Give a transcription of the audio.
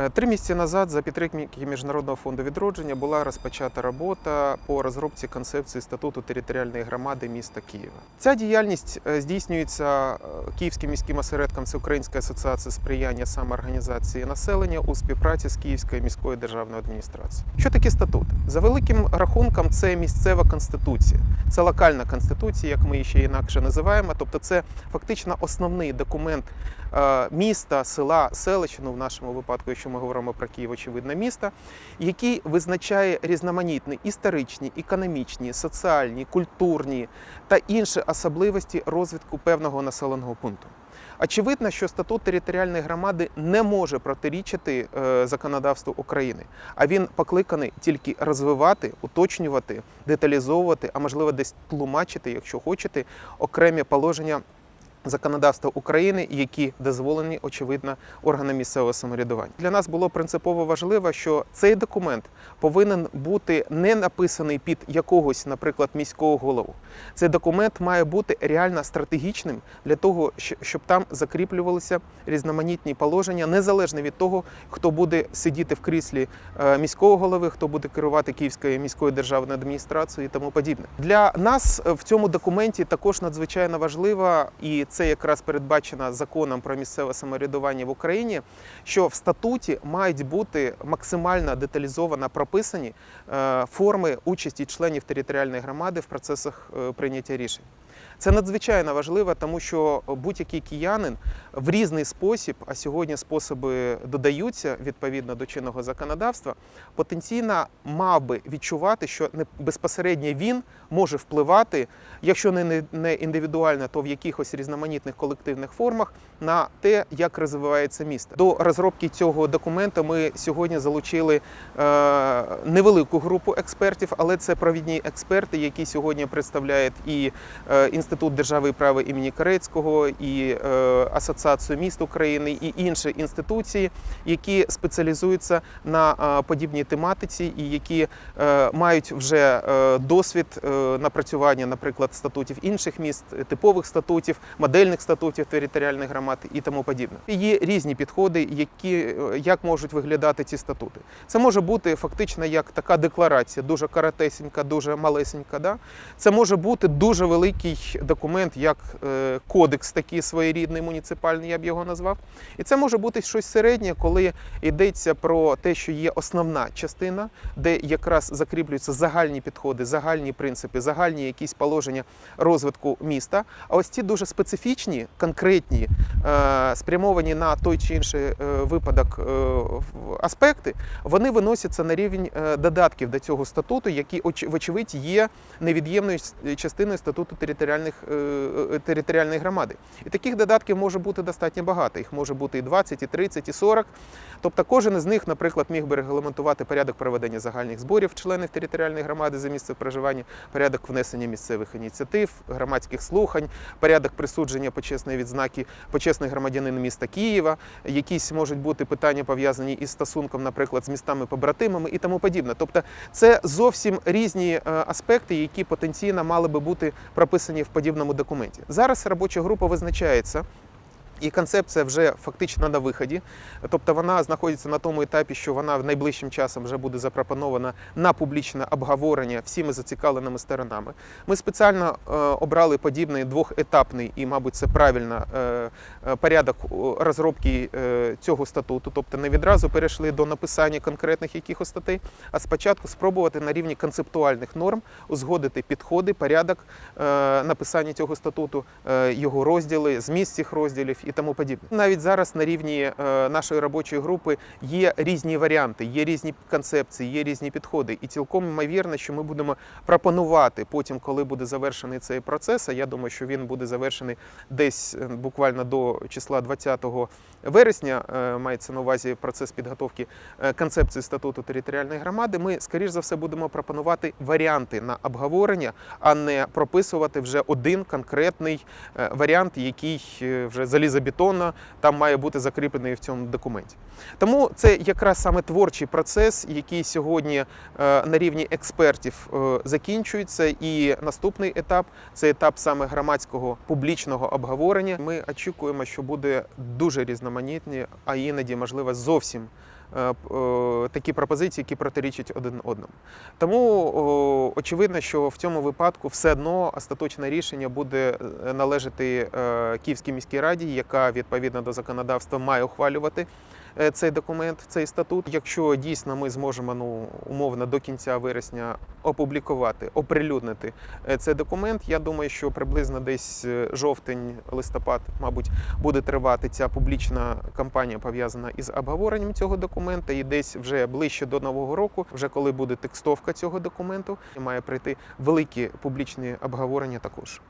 Е, Три місяці назад за підтримки Міжнародного фонду відродження була розпочата робота по розробці концепції статуту територіальної громади міста Києва. Ця діяльність е, здійснюється е, Київським міським осередком Всеукраїнської асоціації сприяння самоорганізації населення у співпраці з Київською міською державною адміністрацією. Що таке статут? За великим рахунком, це місцева конституція, це локальна конституція, як ми її ще інакше називаємо. Тобто, це фактично основний документ міста, села, селища, ну в нашому випадку, якщо ми говоримо про Київ, очевидно, міста, який визначає різноманітні історичні, економічні, соціальні, культурні та інші особливості розвитку певного населеного пункту. Очевидно, що статут територіальної громади не може протирічити е, законодавству України, а він покликаний тільки розвивати, уточнювати, деталізовувати, а можливо десь тлумачити, якщо хочете, окремі положення законодавства України, які дозволені, очевидно, органам місцевого самоврядування. Для нас було принципово важливо, що цей документ повинен бути не написаний під якогось, наприклад, міського голову. Цей документ має бути реально стратегічним для того, щоб там закріплювалися різноманітні положення, незалежно від того, хто буде сидіти в кріслі е, міського голови, хто буде керувати Київською міською державною адміністрацією і тому подібне. Для нас е, в цьому документі також надзвичайно важливо, і це якраз передбачено законом про місцеве самоврядування в Україні, що в статуті мають бути максимально деталізовано прописані е, форми участі членів територіальної громади в процесах е, прийняття рішень. Це надзвичайно важливо, тому що будь-який киянин в різний спосіб, а сьогодні способи додаються відповідно до чинного законодавства, потенційно мав би відчувати, що не безпосередньо він може впливати, якщо не- індивідуально, то в якихось різноманітних колективних формах на те, як розвивається місто. До розробки цього документу ми сьогодні залучили е, невелику групу експертів, але це провідні експерти, які сьогодні представляють і е, Інститут держави і права імені Корецького, і е, Асоціацію міст України, і інші інституції, які спеціалізуються на е, подібній тематиці і які е, мають вже досвід напрацювання, наприклад, статутів інших міст, типових статутів, модельних статутів територіальних громад і тому подібне. Є різні підходи, які як можуть виглядати ці статути. Це може бути фактично як така декларація, дуже коротесенька, дуже малесенька. Да? Це може бути дуже великий документ, як е, кодекс, такий своєрідний муніципальний, я б його назвав. І це може бути щось середнє, коли йдеться про те, що є основна частина, де якраз закріплюються загальні підходи, загальні принципи, загальні якісь положення розвитку міста. А ось ці дуже специфічні, конкретні, е, спрямовані на той чи інший е, випадок аспекти, вони виносяться на рівень додатків до цього статуту, які вочевидь є невід'ємною частиною статуту територіальних е, е, територіальної громади. І таких додатків може бути достатньо багато. Їх може бути і 20, і 30, і 40. Тобто кожен із них, наприклад, міг би регламентувати порядок проведення загальних зборів членів територіальної громади за місце проживання, порядок внесення місцевих ініціатив, громадських слухань, порядок присудження почесної відзнаки почесний громадянин міста Києва, якісь можуть бути питання пов'язані із стосунком, наприклад, з містами-побратимами і тому подібне. Тобто, це зовсім різні е, аспекти, які потенційно мали би бути прописані в подібному документі. Зараз робоча група визначається. І концепція вже фактично на виході, тобто вона знаходиться на тому етапі, що вона в найближчим часом вже буде запропонована на публічне обговорення всіми зацікавленими сторонами. Ми спеціально е, обрали подібний двохетапний і, мабуть, це правильно е, е, порядок розробки цього статуту. Тобто не відразу перейшли до написання конкретних якихось статей, а спочатку спробувати на рівні концептуальних норм узгодити підходи, порядок написання цього статуту, його розділи, зміст цих розділів і тому подібне. Навіть зараз на рівні е, нашої робочої групи є різні варіанти, є різні концепції, є різні підходи. І цілком ймовірно, що ми будемо пропонувати потім, коли буде завершений цей процес. А я думаю, що він буде завершений десь е, буквально до числа 20 вересня. е, Мається на увазі процес підготовки концепції статуту територіальної громади. Ми, скоріш за все, будемо пропонувати варіанти на обговорення, а не прописувати вже один конкретний варіант, який вже залізобетонно там має бути закріплений в цьому документі. Тому це якраз саме творчий процес, який сьогодні е, на рівні експертів е, закінчується. І наступний етап це етап саме громадського публічного обговорення. Ми очікуємо, що буде дуже різноманітні, а іноді, можливо, зовсім такі пропозиції, які протирічать один одному. Тому очевидно, що в цьому випадку все одно остаточне рішення буде е, належати е, Київській міській раді, яка відповідно до законодавства має ухвалювати е, цей документ, цей статут. Якщо дійсно ми зможемо ну умовно до кінця вересня опублікувати, оприлюднити е, цей документ, я думаю, що приблизно десь е, жовтень, листопад, мабуть, буде тривати ця публічна кампанія пов'язана із обговоренням цього документа. І десь вже ближче до нового року, вже коли буде текстовка цього документу, має прийти великі публічні обговорення також.